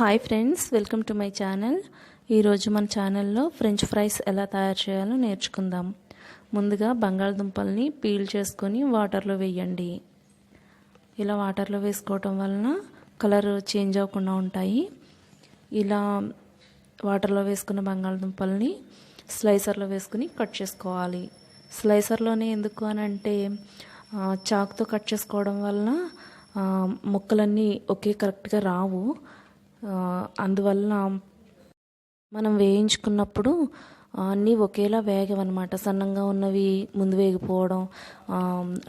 Hi friends welcome to my channel ఈరోజు మన ఛానల్లో ఫ్రెంచ్ ఫ్రైస్ ఎలా తయారు చేయాలో నేర్చుకుందాం. ముందుగా బంగాళదుంపల్ని పీల్ చేసుకొని వాటర్లో వేయండి. ఇలా వాటర్లో వేసుకోవటం వలన కలర్ చేంజ్ అవ్వకుండా ఉంటాయి. ఇలా వాటర్లో వేసుకున్న బంగాళదుంపల్ని స్లైసర్లో వేసుకుని కట్ చేసుకోవాలి. స్లైసర్లోనే ఎందుకు అని అంటే చాకుతో కట్ చేసుకోవడం వలన ముక్కలన్నీ ఒకే కరెక్ట్గా రావు. అందువల్ల మనం వేయించుకున్నప్పుడు అన్నీ ఒకేలా వేగవన్నమాట. సన్నంగా ఉన్నవి ముందు వేగిపోవడం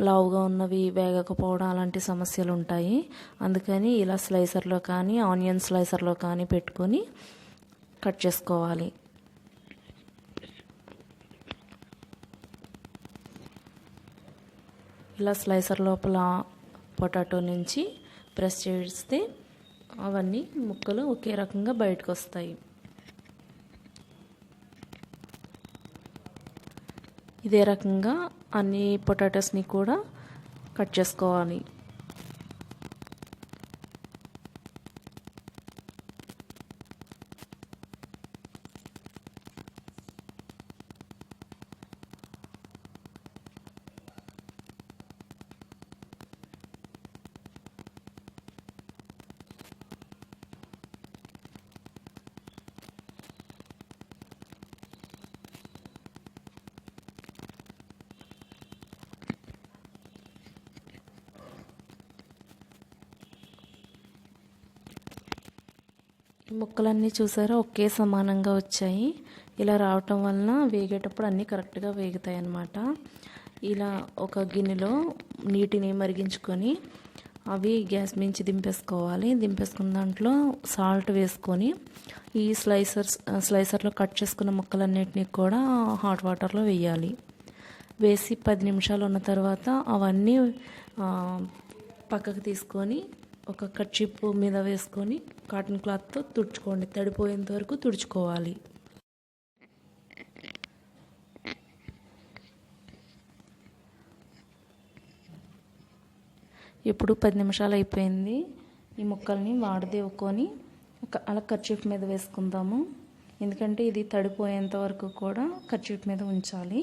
లావుగా ఉన్నవి వేగకపోవడం అలాంటి సమస్యలు ఉంటాయి అందుకని ఇలా స్లైసర్లో కానీ ఆనియన్ స్లైసర్లో కానీ పెట్టుకొని కట్ చేసుకోవాలి. ఇలా స్లైసర్ లోపల పొటాటో నుంచి ప్రెస్ చేస్తే అవన్నీ ముక్కలు ఒకే రకంగా బయటకు వస్తాయి ఇదే రకంగా అన్ని పొటాటోస్ని కూడా కట్ చేసుకోవాలి. ముక్కలన్నీ చూసారా? ఒకే సమానంగా వచ్చాయి. ఇలా రావటం వలన వేగేటప్పుడు అన్నీ కరెక్ట్గా వేగుతాయి అన్నమాట ఇలా ఒక గిన్నెలో నీటిని మరిగించుకొని అవి గ్యాస్ మించి దింపేసుకోవాలి. దింపేసుకున్న దాంట్లో సాల్ట్ వేసుకొని ఈ స్లైసర్స్ స్లైసర్లో కట్ చేసుకున్న ముక్కలన్నిటిని కూడా హాట్ వాటర్లో వేయాలి. వేసి పది నిమిషాలు ఉన్న తర్వాత అవన్నీ పక్కకు తీసుకొని ఒక కర్చీప్ మీద వేసుకొని కాటన్ క్లాత్తో తుడుచుకోండి. తడిపోయేంత వరకు తుడుచుకోవాలి. ఇప్పుడు పది నిమిషాలు అయిపోయింది. ఈ ముక్కల్ని వాడదేవుకొని ఒక అలా కర్చీఫ్ మీద వేసుకుందాము. ఎందుకంటే ఇది తడిపోయేంత వరకు కూడా కర్చీఫ్ మీద ఉంచాలి.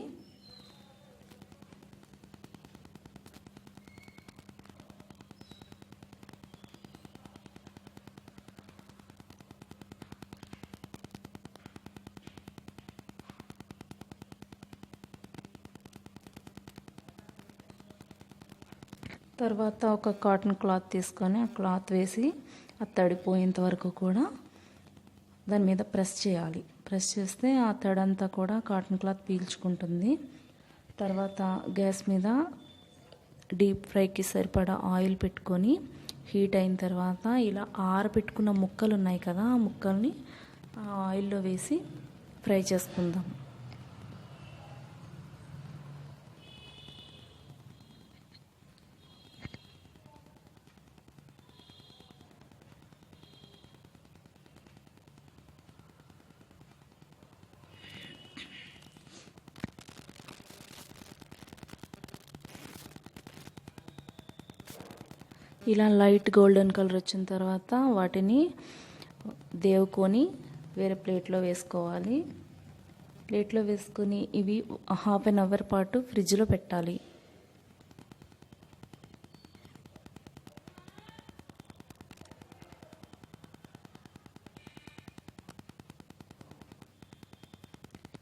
తర్వాత ఒక కాటన్ క్లాత్ తీసుకొని ఆ క్లాత్ వేసి అది తడిపోయేంత వరకు కూడా దాని మీద ప్రెస్ చేయాలి. ప్రెస్ చేస్తే ఆ తడంతా కూడా కాటన్ క్లాత్ పీల్చుకుంటుంది. తర్వాత గ్యాస్ మీద డీప్ ఫ్రైకి సరిపడా ఆయిల్ పెట్టుకొని హీట్ అయిన తర్వాత ఇలా ఆరబెట్టుకున్న ముక్కలు ఉన్నాయి కదా ఆ ముక్కల్ని ఆ ఆయిల్లో వేసి ఫ్రై చేసుకుందాం. ఇలా లైట్ గోల్డెన్ కలర్ వచ్చిన తర్వాత వాటిని దేవుకొని వేరే ప్లేట్లో వేసుకోవాలి. ప్లేట్లో వేసుకొని ఇవి హాఫ్ అన్ అవర్ పాటు ఫ్రిడ్జ్లో పెట్టాలి.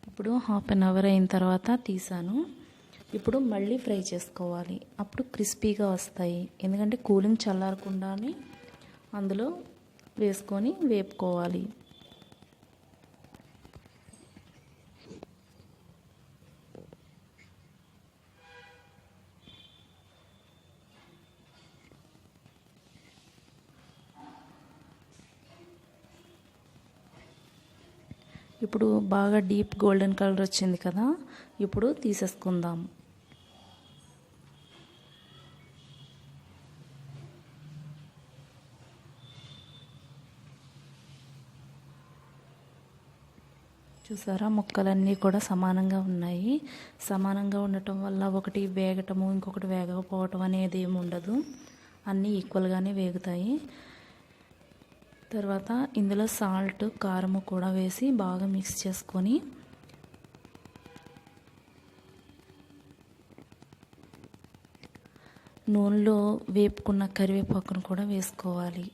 ఇప్పుడు హాఫ్ అన్ అవర్ అయిన తర్వాత తీసాను. ఇప్పుడు మళ్ళీ ఫ్రై చేసుకోవాలి. అప్పుడు క్రిస్పీగా వస్తాయి. ఎందుకంటే కూలింగ్ చల్లారకుండానే అందులో వేసుకొని వేపుకోవాలి. ఇప్పుడు బాగా డీప్ గోల్డెన్ కలర్ వచ్చింది కదా ఇప్పుడు తీసేసుకుందాం. చూసారా ముక్కలన్నీ కూడా సమానంగా ఉన్నాయి. సమానంగా ఉండటం వల్ల ఒకటి వేగటము ఇంకొకటి వేగకపోవటం అనేది ఏమి ఉండదు. అన్నీ ఈక్వల్గానే వేగుతాయి. తర్వాత ఇందులో సాల్ట్ కారము కూడా వేసి బాగా మిక్స్ చేసుకొని నూనెలో వేపుకున్న కరివేపాకును కూడా వేసుకోవాలి.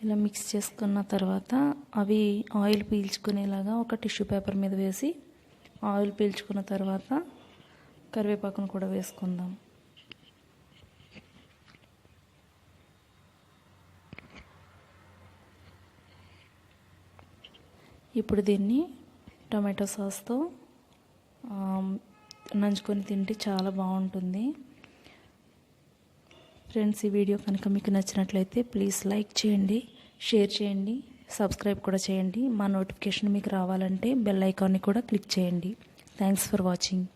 ఇలా మిక్స్ చేసుకున్న తర్వాత అవి ఆయిల్ పీల్చుకునేలాగా ఒక టిష్యూ పేపర్ మీద వేసి ఆయిల్ పీల్చుకున్న తర్వాత కరివేపాకును కూడా వేసుకుందాం. ఇప్పుడు దీన్ని టమాటో సాస్తో నంచుకొని తింటే చాలా బాగుంటుంది. ఫ్రెండ్స్ ఈ వీడియో కనుక మీకు నచ్చినట్లయితే ప్లీజ్ లైక్ చేయండి షేర్ చేయండి సబ్స్క్రైబ్ కూడా చేయండి. మా నోటిఫికేషన్ మీకు రావాలంటే బెల్ ఐకాన్ని కూడా క్లిక్ చేయండి. Thanks for watching.